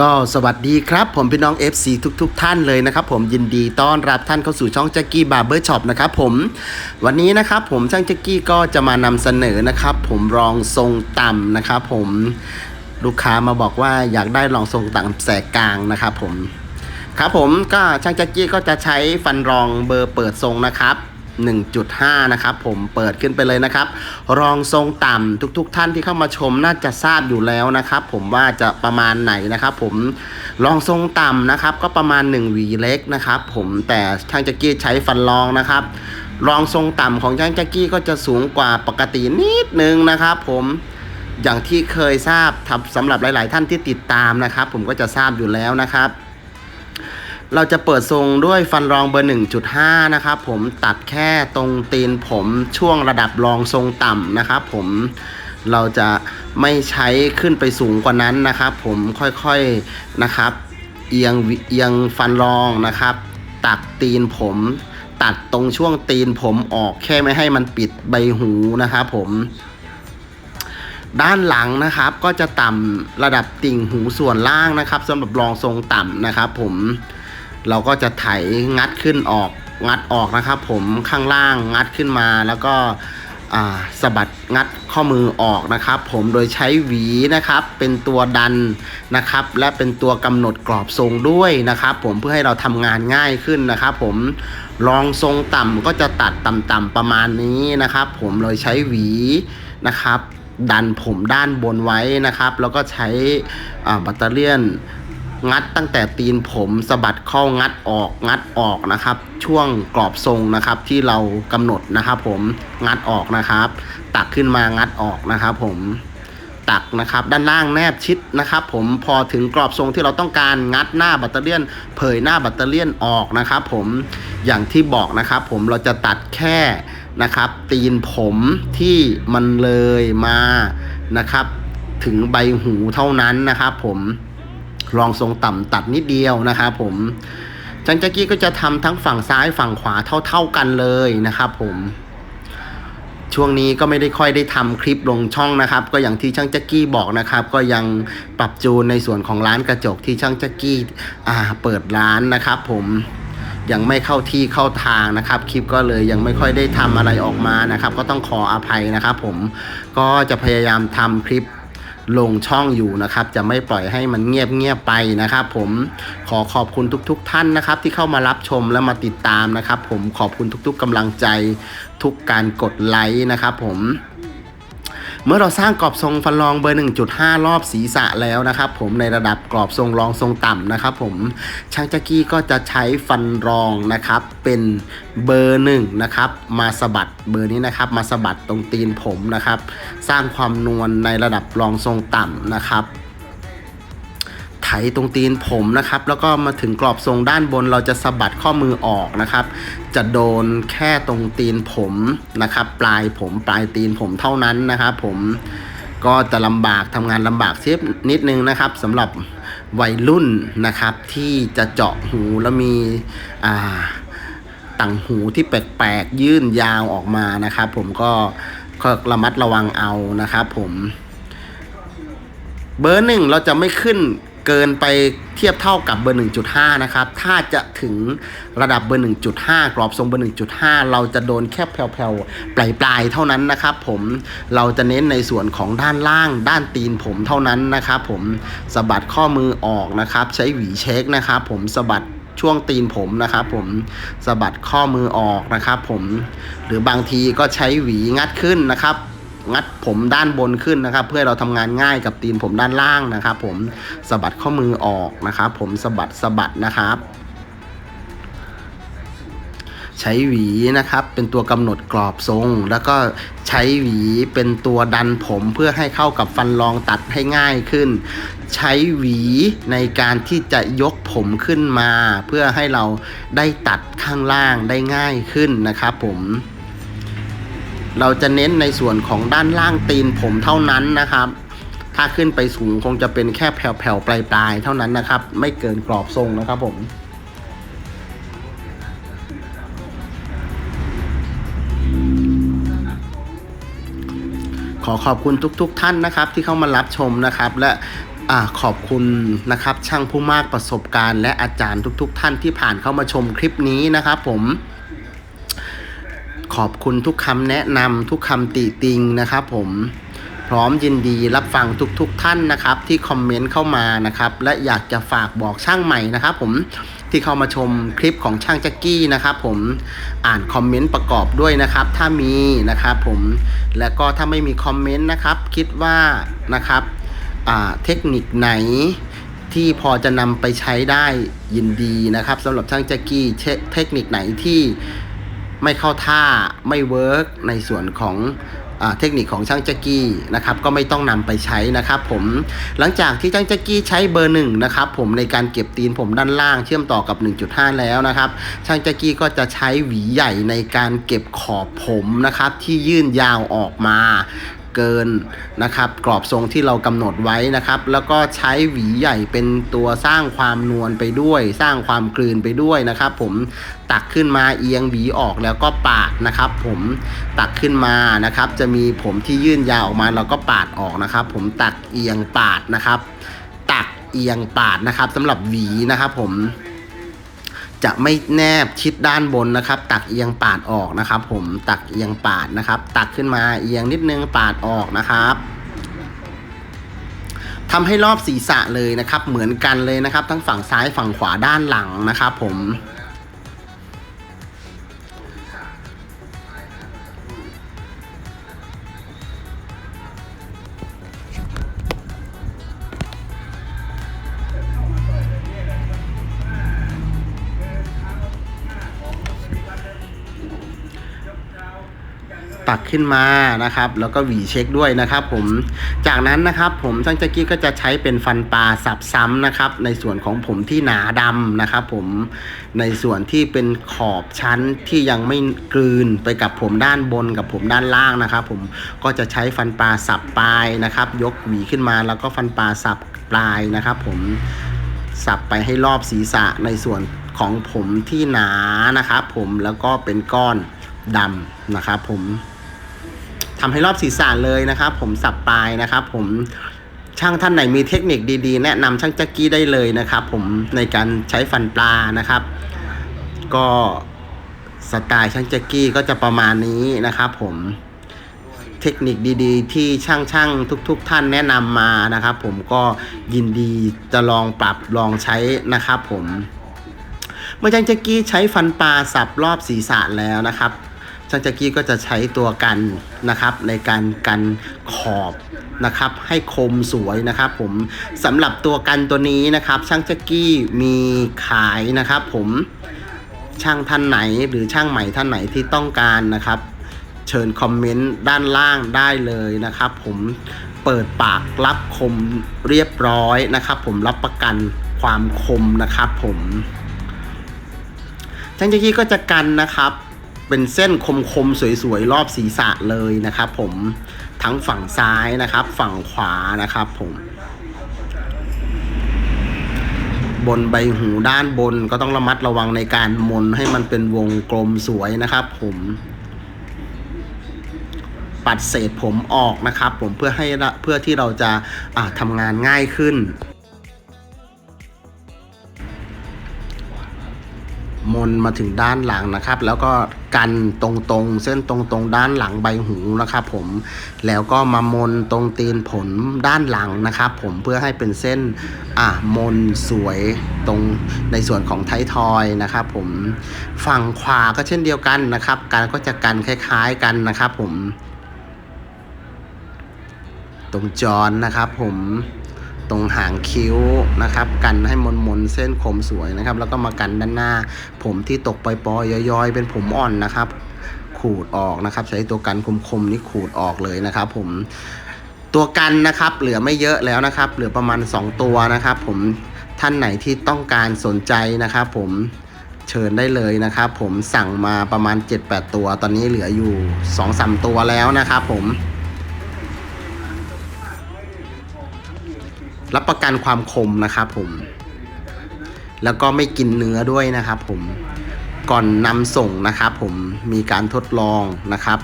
ก็สวัสดีครับ ผมพี่น้อง FC ทุกๆทท่านเลยนะครับ ผมยินดีต้อนรับท่านเข้าสู่ช่องแจ็กกี้บาร์เบอร์ช็อปนะครับผมวันนี้นะครับผมช่างแจ็กกี้ก็จะมานำเสนอนะครับผมรองทรงต่ำนะครับผมลูกค้ามาบอกว่าอยากได้รองทรงต่ำแสกกลางนะครับผมครับผมก็ช่างแจ็กกี้ก็จะใช้ฟันรองเบอร์เปิดทรงนะครับ 1.5 นะครับ ผมเปิดขึ้นไปเลยนะครับ รองทรงต่ำทุกๆทท่านที่เข้ามาชมน่าจะทราบอยู่แล้วนะครับ ผมว่าจะประมาณไหนนะครับ ผมรองทรงต่ำนะครับ ก็ประมาณ1หวีเล็กนะครับ ผมแต่ช่างจ็กกี้ใช้ฟันรองนะครับรองทรงต่ำของช่างแจ็กกี้ก็จะสูงกว่าปกตินิดนึงนะครับ ผมอย่างที่เคยทราบทำสำหรับหลาย ๆ ท่านที่ติดตามนะครับ ผมก็จะทราบอยู่แล้วนะครับ เราจะเปิดทรงด้วยฟันรองเบอร์ 1.5 นะครับผมตัดแค่ตรงตีนผมช่วงระดับรองทรงต่ำนะครับผมเราจะไม่ใช้ขึ้นไปสูงกว่านั้นนะครับผมค่อยๆนะครับเอียงเอียงฟันรองนะครับ ตัดตีนผม ตัดตรงช่วงตีนผมออกแค่ไม่ให้มันปิดใบหูนะครับผมด้านหลังนะครับก็จะต่ำระดับติ่งหูส่วนล่างนะครับสำหรับรองทรงต่ำนะครับผม เราก็จะไถงัดขึ้นออกงัดออกนะครับ ผมข้างล่างงัดขึ้นมาแล้วก็สะบัดงัดข้อมือออกนะครับ ผมโดยใช้หวีนะครับเป็นตัวดันนะครับ และเป็นตัวกำหนดกรอบทรงด้วยนะครับ ผมเพื่อให้เราทำงานง่ายขึ้นนะครับ ผมรองทรงต่ำก็จะตัดต่ำๆประมาณนี้นะครับ ผมโดยใช้หวีนะครับ ดันผมด้านบนไว้นะครับ แล้วก็ใช้แบัตเตอรี่ยน งัดตั้งแต่ตีนผมสะบัดเข้างัดออกงัดออกนะครับ ช่วงกรอบทรงนะครับที่เรากำหนดนะครับ ผมงัดออกนะครับ ตักขึ้นมางัดออกนะครับ ผมตักนะครับด้านล่างแนบชิดนะครับ ผมพอถึงกรอบทรงที่เราต้องการงัดหน้าแบัตเตอรี่ยนเผยหน้าแบัตเตอรี่ยนออกนะครับ ผมอย่างที่บอกนะครับ ผมเราจะตัดแค่นะครับ ตีนผมที่มันเลยมานะครับ ถึงใบหูเท่านั้นนะครับ ผม รองทรงต่ำตัดนิดเดียวนะครับผมจังจักกี้ก็จะทำทั้งฝั่งซ้ายฝั่งขวาเท่า ๆกันเลยนะครับผมช่วงนี้ก็ไม่ได้ค่อยได้ทำคลิปลงช่องนะครับ ก็อย่างที่ช่างแจ็กกี้บอกนะครับ ก็ยังปรับจูนในส่วนของร้านกระจกที่ช่างแจ็กกี้อ่าเปิดร้านนะครับ ผมยังไม่เข้าที่เข้าทางนะครับ คลิปก็เลยยังไม่ค่อยได้ทำอะไรออกมานะครับ ก็ต้องขออภัยนะครับ ผมก็จะพยายามทำคลิป ลงช่องอยู่นะครับ จะไม่ปล่อยให้มันเงียบเงียบไปนะครับ ผมขอขอบคุณทุกๆทท่านนะครับ ที่เข้ามารับชมและมาติดตามนะครับ ผมขอบคุณทุกๆกำลังใจทุกการกดไลค์นะครับ ผม เมื่อเราสร้างกรอบทรงฟันรองเบอร์ 1.5 รอบศีรษะแล้วนะครับผมในระดับกรอบทรงรองทรงต่ำนะครับผมช่างจักกี้ก็จะใช้ฟันรองนะครับเป็นเบอร์หนึ่งนะครับมาสะบัดเบอร์นี้นะครับมาสะบัดตรงตีนผมนะครับสร้างความนวลในระดับรองทรงต่ำนะครับ ตรงตีนผมนะครับ แล้วก็มาถึงกรอบทรงด้านบนเราจะสะบัดข้อมือออกนะครับ จะโดนแค่ตรงตีนผมนะครับ ปลายผมปลายตีนผมเท่านั้นนะครับผมก็จะลำบากทำงานลำบากเสียนิดนึงนะครับสำหรับวัยรุ่นนะครับที่จะเจาะหูแล้วมีอ่าต่างหูที่แปลกๆยื่นยาวออกมานะครับ ผมก็ก็ระมัดระวังเอานะครับผม เบอร์หนึ่งเราจะไม่ขึ้น เกินไปเทียบเท่ากับเบอร์ 1.5 นะครับ ถ้าจะถึงระดับเบอร์ 1.5 กรอบทรงเบอร์ 1.5 เราจะโดนแค่แผ่วๆ ปลายๆ เท่านั้นนะครับผมเราจะเน้นในส่วนของด้านล่างด้านตีนผมเท่านั้นนะครับผมสะบัดข้อมือออกนะครับ ใช้หวีเช็คนะครับผมสะบัดช่วงตีนผมนะครับผมสะบัดข้อมือออกนะครับผมหรือบางทีก็ใช้หวีงัดขึ้นนะครับ งัดผมด้านบนขึ้นนะครับ เพื่อเราทำงานง่ายกับตีนผมด้านล่างนะครับ ผมสะบัดข้อมือออกนะครับ ผมสะบัดสะบัดนะครับ ใช้หวีนะครับ เป็นตัวกำหนดกรอบทรง แล้วก็ใช้หวีเป็นตัวดันผมเพื่อให้เข้ากับฟันรองตัดให้ง่ายขึ้น ใช้หวีในการที่จะยกผมขึ้นมา เพื่อให้เราได้ตัดข้างล่างได้ง่ายขึ้นนะครับ ผม เราจะเน้นในส่วนของด้านล่างตีนผมเท่านั้นนะครับ ถ้าขึ้นไปสูงคงจะเป็นแค่แผ่วๆปลายๆเท่านั้นนะครับ ไม่เกินกรอบทรงนะครับผมคอขอบคุณทุกๆทท่านนะครับที่เข้ามารับชมนะครับ และอขอบคุณนะครับช่างผู้มากประสบการณ์ และอาจารย์ทุก ๆ ท่านที่ผ่านเข้ามาชมคลิปนี้นะครับผม ขอบคุณทุกคำแนะนำทุกคำติติงนะครับผมพร้อมยินดีรับฟังทุกๆทท่านนะครับ ที่คอมเมนต์เข้ามานะครับและอยากจะฝากบอกช่างใหม่นะครับผมที่เข้ามาชมคลิปของช่างแจ็กกี้นะครับผมอ่านคอมเมนต์ประกอบด้วยนะครับ ถ้ามีนะครับผมและก็ถ้าไม่มีคอมเมนต์นะครับ คิดว่านะครับเทคนิคไหนที่พอจะนำไปใช้ได้ยินดีนะครับสำหรับช่างแจ็กกี้เทคนิคไหนที่ ไม่เข้าท่าไม่เวิร์กในส่วนของอเทคนิคของช่างแจ็กกี้นะครับก็ไม่ต้องนำไปใช้นะครับผมหลังจากที่ช่างแจ็กกี้ใช้เบอร์หนึ่งนะครับผมในการเก็บตีนผมด้านล่างเชื่อมต่อกับ 1.5 แล้วนะครับช่างแจ็กกี้ก็จะใช้หวีใหญ่ในการเก็บขอบผมนะครับที่ยื่นยาวออกมา เกินนะครับ กรอบทรงที่เรากำหนดไว้นะครับ แล้วก็ใช้หวีใหญ่เป็นตัวสร้างความนวลไปด้วย สร้างความกลืนไปด้วยนะครับ ผมตักขึ้นมาเอียงหวีออกแล้วก็ปาดนะครับ ผมตักขึ้นมานะครับ จะมีผมที่ยื่นยาวออกมาเราก็ปาดออกนะครับ ผมตักเอียงปาดนะครับ ตักเอียงปาดนะครับสำหรับหวีนะครับ ผม จะไม่แนบชิดด้านบนนะครับ ตักเอียงปาดออกนะครับ ผมตักเอียงปาดนะครับ ตักขึ้นมาเอียงนิดนึงปาดออกนะครับทำให้รอบศีรษะเลยนะครับ เหมือนกันเลยนะครับ ทั้งฝั่งซ้ายฝั่งขวาด้านหลังนะครับ ผมักขึ้นมานะครับ แล้วก็หวีเช็คด้วยนะครับผมจากนั้นนะครับผมช่างแจ็กกี้ก็จะใช้เป็นฟันปลาสับซ้ำนะครับ ในส่วนของผมที่หนาดำนะครับผมในส่วนที่เป็นขอบชั้นที่ยังไม่กลืนไปกับผมด้านบนกับผมด้านล่างนะครับ ผมก็จะใช้ฟันปลาสับปลายนะครับ ยกหวีขึ้นมาแล้วก็ฟันปลาสับปลายนะครับ ผมสับไปให้รอบศีรษะในส่วนของผมที่หนานะครับผมแล้วก็เป็นก้อนดำนะครับผม ทำให้รอบศีรษะเลยนะครับ ผมสับปลายนะครับ ผมช่างท่านไหนมีเทคนิคดีๆ แนะนำช่างแจ็กกี้ได้เลยนะครับ ผมในการใช้ฟันปลานะครับ ก็สไตล์ช่างแจ็กกี้ก็จะประมาณนี้นะครับ ผมเทคนิคดีๆ ที่ช่างๆทุกๆท่านแนะนำมานะครับ ผมก็ยินดีจะลองปรับลองใช้นะครับ ผมเมื่อช่างแจ็กกี้ใช้ฟันปลาสับรอบศีรษะแล้วนะครับ ช่างแจ็กกี้ก็จะใช้ตัวกันนะครับในการกันขอบนะครับ ให้คมสวยนะครับ ผมสำหรับตัวกันตัวนี้นะครับ ช่างแจ็กกี้มีขายนะครับ ผมช่างท่านไหนหรือช่างใหม่ท่านไหนที่ต้องการนะครับ เชิญคอมเมนต์ด้านล่างได้เลยนะครับ ผมเปิดปากรับคมเรียบร้อยนะครับ ผมรับประกันความคมนะครับ ผมช่างแจ็กกี้ก็จะกันนะครับ เป็นเส้นคมๆสวยๆรอบศีรษะเลยนะครับ ผมทั้งฝั่งซ้ายนะครับ ฝั่งขวานะครับ ผม บนใบหูด้านบนก็ต้องระมัดระวังในการมนให้มันเป็นวงกลมสวยนะครับ ผมปัดเศษผมออกนะครับ ผมเพื่อให้เพื่อที่เราจะอ่าทำงานง่ายขึ้น มนมาถึงด้านหลังนะครับ แล้วก็กันตรงๆ เส้นตรงๆ ด้านหลังใบหูนะครับผมแล้วก็มามนตรงตีนผลด้านหลังนะครับ ผมเพื่อให้เป็นเส้นอะมนสวยตรงในส่วนของไททอยนะครับ ผมฝั่งขวาก็เช่นเดียวกันนะครับ การก็จะกันคล้าย ๆกันนะครับ ผม ตรงจอนนะครับ ผม ตรงหางคิ้วนะครับ กันให้มนมนๆเส้นคมสวยนะครับ แล้วก็มากันด้านหน้า ผมที่ตกปล่อยๆย้อยๆ เป็นผมอ่อนนะครับ ขูดออกนะครับ ใช้ตัวกันคมๆนี่ขูดออกเลยนะครับ ผมตัวกันนะครับเหลือไม่เยอะแล้วนะครับ เหลือประมาณ 2 ตัวนะครับ ผมท่านไหนที่ต้องการสนใจนะครับ ผมเชิญได้เลยนะครับ ผมสั่งมาประมาณ 7-8 ตัว ตอนนี้เหลืออยู่ 2-3 ตัวแล้วนะครับ ผม รับประกันความคมนะครับผม แล้วก็ไม่กินเนื้อด้วยนะครับผมก่อนนำส่งนะครับผมมีการทดลองนะครับ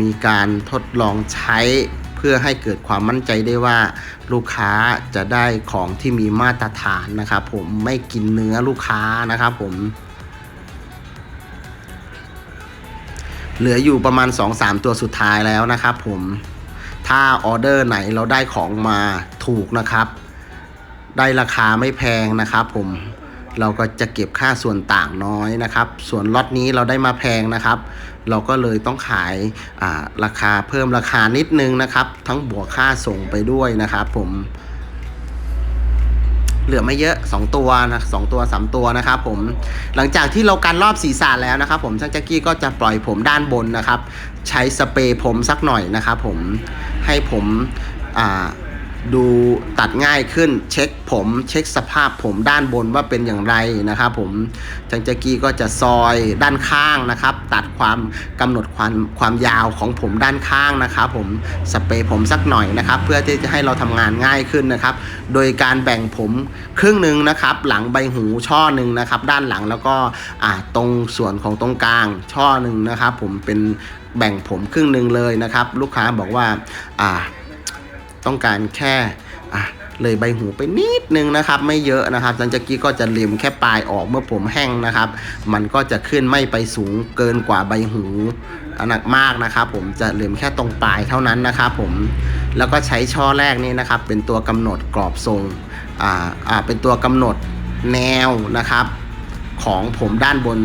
มีการทดลองใช้เพื่อให้เกิดความมั่นใจได้ว่าลูกค้าจะได้ของที่มีมาตรฐานนะครับ ผมไม่กินเนื้อลูกค้านะครับผม เหลืออยู่ประมาณ 2-3 ตัวสุดท้ายแล้วนะครับผม ถ้าออเดอร์ไหนเราได้ของมาถูกนะครับ ได้ราคาไม่แพงนะครับ ผมเราก็จะเก็บค่าส่วนต่างน้อยนะครับ ส่วนล็อตนี้เราได้มาแพงนะครับ เราก็เลยต้องขายาราคาเพิ่มราคานิดนึงนะครับ ทั้งบวกค่าส่งไปด้วยนะครับ ผม เหลือไม่เยอะ 2 ตัวนะสองตัว 3 ตัวนะครับผมหลังจากที่เราการรอบศีรษะแล้วนะครับ ผมช่างแจ็กกี้ก็จะปล่อยผมด้านบนนะครับ ใช้สเปรย์ผมสักหน่อยนะครับ ผมให้ผมอ่า ดูตัดง่ายขึ้นเช็คผม เช็คสภาพผมด้านบนว่าเป็นอย่างไรนะครับผมจังแจ็กกี้ก็จะซอยด้านข้างนะครับ ตัดความกำหนดความความยาวของผมด้านข้างนะครับผมสเปรย์ผมสักหน่อยนะครับ เพื่อที่จะให้เราทำงานง่ายขึ้นนะครับ โดยการแบ่งผมครึ่งหนึ่งนะครับ หลังใบหูช่อหนึ่งนะครับ ด้านหลังแล้วก็ตรงส่วนของตรงกลางช่อหนึ่งนะครับ ผมเป็นแบ่งผมครึ่งหนึ่งเลยนะครับ ลูกค้าบอกว่าอ่า ต้องการแค่อะเลยใบหูไปนิดนึงนะครับไม่เยอะนะครับจันจักกี้ก็จะเลียมแค่ปลายออกเมื่อผมแห้งนะครับ มันก็จะขึ้นไม่ไปสูงเกินกว่าใบหูหนักมากนะครับ ผมจะเลียมแค่ตรงปลายเท่านั้นนะครับผมแล้วก็ใช้ช่อแรกนี้นะครับ เป็นตัวกำหนดกรอบทรงอ่าอ่าเป็นตัวกำหนดแนวนะครับ ของผมด้านบน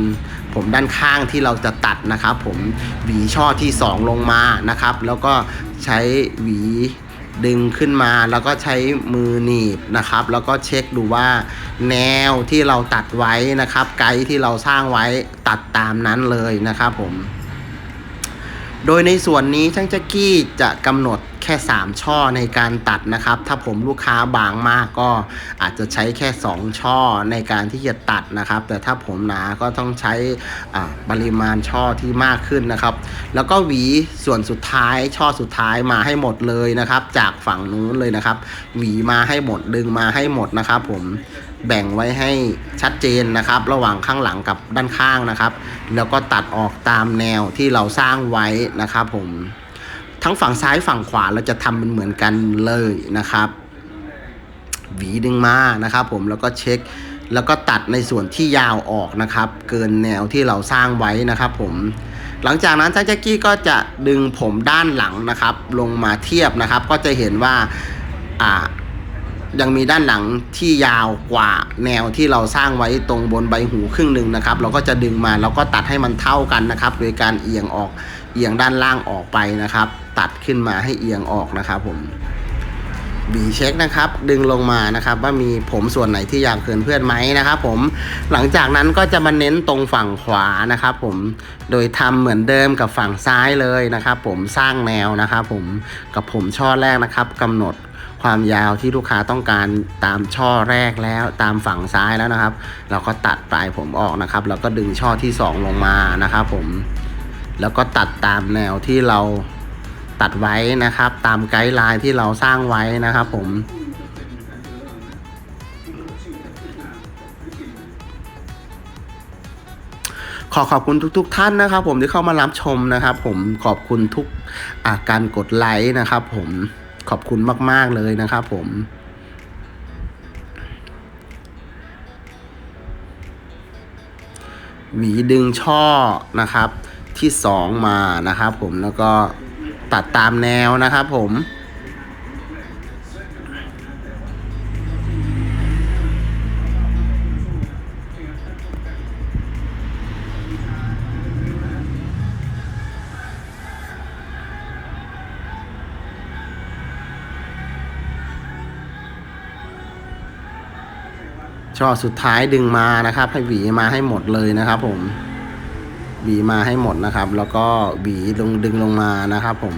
ผมด้านข้างที่เราจะตัดนะครับ ผมหวีช่อที่ 2 ลงมานะครับ แล้วก็ใช้หวี ดึงขึ้นมาแล้วก็ใช้มือหนีบนะครับ แล้วก็เช็คดูว่า แนวที่เราตัดไว้นะครับ ไกด์ที่เราสร้างไว้ตัดตามนั้นเลยนะครับผม โดยในส่วนนี้ช่างแจ็กกี้จะกำหนด แค่ 3 ช่อในการตัดนะครับ ถ้าผมลูกค้าบางมากก็อาจจะใช้แค่ 2 ช่อในการที่จะตัดนะครับ แต่ถ้าผมหนาก็ต้องใช้ปริมาณช่อที่มากขึ้นนะครับ แล้วก็หวีส่วนสุดท้ายช่อสุดท้ายมาให้หมดเลยนะครับ จากฝั่งนู้นเลยนะครับ หวีมาให้หมดดึงมาให้หมดนะครับ ผมแบ่งไว้ให้ชัดเจนนะครับ ระหว่างข้างหลังกับด้านข้างนะครับ แล้วก็ตัดออกตามแนวที่เราสร้างไว้นะครับผม ทั้งฝั่งซ้ายฝั่งขวาเราจะทำเป็นเหมือนกันเลยนะครับ หวีดึงมานะครับผมแล้วก็เช็ค แล้วก็ตัดในส่วนที่ยาวออกนะครับ เกินแนวที่เราสร้างไว้นะครับ ผมหลังจากนั้นจ้าแจ็กกี้ก็จะดึงผมด้านหลังนะครับ ลงมาเทียบนะครับ ก็จะเห็นว่าอ่ายังมีด้านหลังที่ยาวกว่าแนวที่เราสร้างไว้ตรงบนใบหูครึ่งหนึ่งนะครับ เราก็จะดึงมาแล้วก็ตัดให้มันเท่ากันนะครับ โดยการเอียงออกเอียงด้านล่างออกไปนะครับ ตัดขึ้นมาให้เอียงออกนะครับผมบีเช็คนะครับ ดึงลงมานะครับ ว่ามีผมส่วนไหนที่ยากเกินเพื่อนไหมนะครับ ผมหลังจากนั้นก็จะมาเน้นตรงฝั่งขวานะครับ ผมโดยทำเหมือนเดิมกับฝั่งซ้ายเลยนะครับ ผมสร้างแนวนะครับผมกับผมช่อแรกนะครับกำหนดความยาวที่ลูกค้าต้องการตามช่อแรกแล้วตามฝั่งซ้ายแล้วนะครับ เราก็ตัดปลายผมออกนะครับ แล้วก็ดึงช่อที่ 2 ลงมานะครับ ผมแล้วก็ตัดตามแนวที่เรา ตัดไว้นะครับ ตามไกด์ไลน์ที่เราสร้างไว้นะครับผมขอขอบคุณทุกๆท่านนะครับ ผมที่เข้ามารับชมนะครับ ผมขอบคุณทุกอาการกดไลค์นะครับ ผมขอบคุณมาก ๆเลยนะครับ ผมหวีดึงช่อนะครับที่สองมานะครับ ผมแล้วก็ ตัดตามแนวนะครับผมช่อสุดท้ายดึงมานะครับ ให้หวีมาให้หมดเลยนะครับผม หวีมาให้หมดนะครับ แล้วก็หวีลงดึงลงมานะครับผม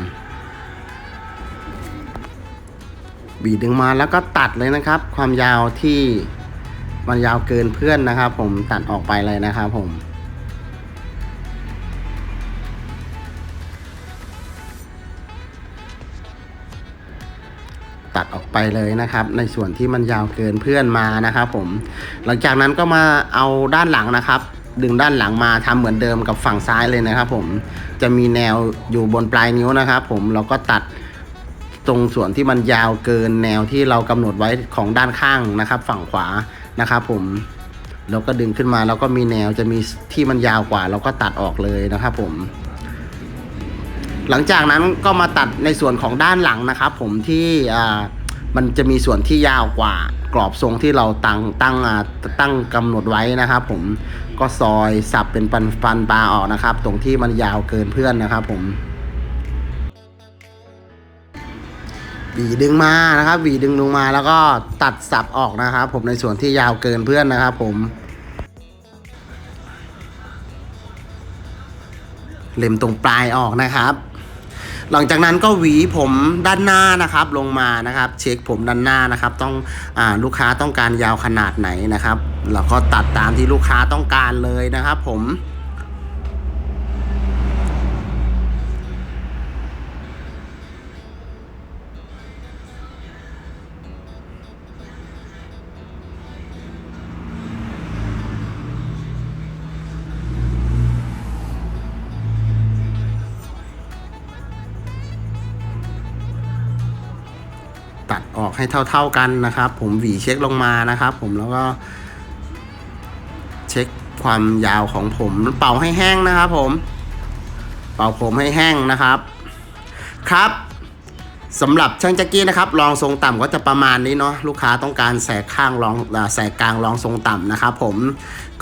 หวีดึงมาแล้วก็ตัดเลยนะครับ ความยาวที่มันยาวเกินเพื่อนนะครับ ผมตัดออกไปเลยนะครับผมตัดออกไปเลยนะครับ ในส่วนที่มันยาวเกินเพื่อนมานะครับ ผม หลังจากนั้นก็มาเอาด้านหลังนะครับ ดึงด้านหลังมาทำเหมือนเดิมกับฝั่งซ้ายเลยนะครับ ผมจะมีแนวอยู่บนปลายนิ้วนะครับ ผมเราก็ตัดตรงส่วนที่มันยาวเกินแนวที่เรากำหนดไว้ของด้านข้างนะครับ ฝั่งขวานะครับ ผมเราก็ดึงขึ้นมาแล้วก็มีแนวจะมีที่มันยาวกว่า เราก็ตัดออกเลยนะครับ ผม หลังจากนั้นก็มาตัดในส่วนของด้านหลังนะครับ ผมที่อ่ามันจะมีส่วนที่ยาวกว่ากรอบทรงที่เราตั้งตั้งอ่าตั้งกำหนดไว้นะครับ ผม ก็ซอยสับเป็นปันปันปลาออกนะครับ ตรงที่มันยาวเกินเพื่อนนะครับ ผมหวีดึงมานะครับหวีดึงลงมาแล้วก็ตัดสับออกนะครับ ผมในส่วนที่ยาวเกินเพื่อนนะครับ ผมเล็มตรงปลายออกนะครับ หลังจากนั้นก็หวีผมด้านหน้านะครับลงมานะครับ เช็คผมด้านหน้านะครับ ต้องอลูกค้าต้องการยาวขนาดไหนนะครับแล้วก็ตัดตามที่ลูกค้าต้องการเลยนะครับ ผม ให้เท่า ๆกันนะครับ ผมหวีเช็คลงมานะครับ ผมแล้วก็ เช็คความยาวของผมเป่าให้แห้งนะครับ ผม เป่าผมให้แห้งนะครับ ครับสำหรับช่างแจ็กกี้นะครับรองทรงต่ำก็จะประมาณนี้เนาะลูกค้าต้องการแสกข้างรองแสกกลางรองทรงต่ำนะครับ ผม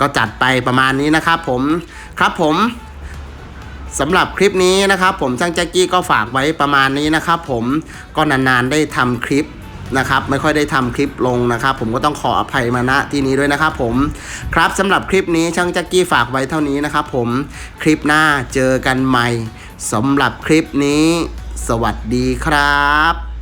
ก็จัดไปประมาณนี้นะครับ ผมครับผมสำหรับคลิปนี้นะครับ ผมช่างแจ็กกี้ก็ฝากไว้ประมาณนี้นะครับ ผมก็นานๆได้ทำคลิป นะครับไม่ค่อยได้ทำคลิปลงนะครับ ผมก็ต้องขออภัยมาณที่นี้ด้วยนะครับผมครับสำหรับคลิปนี้ช่างแจ็กกี้ฝากไว้เท่านี้นะครับผมคลิปหน้าเจอกันใหม่สำหรับคลิปนี้ สวัสดีครับ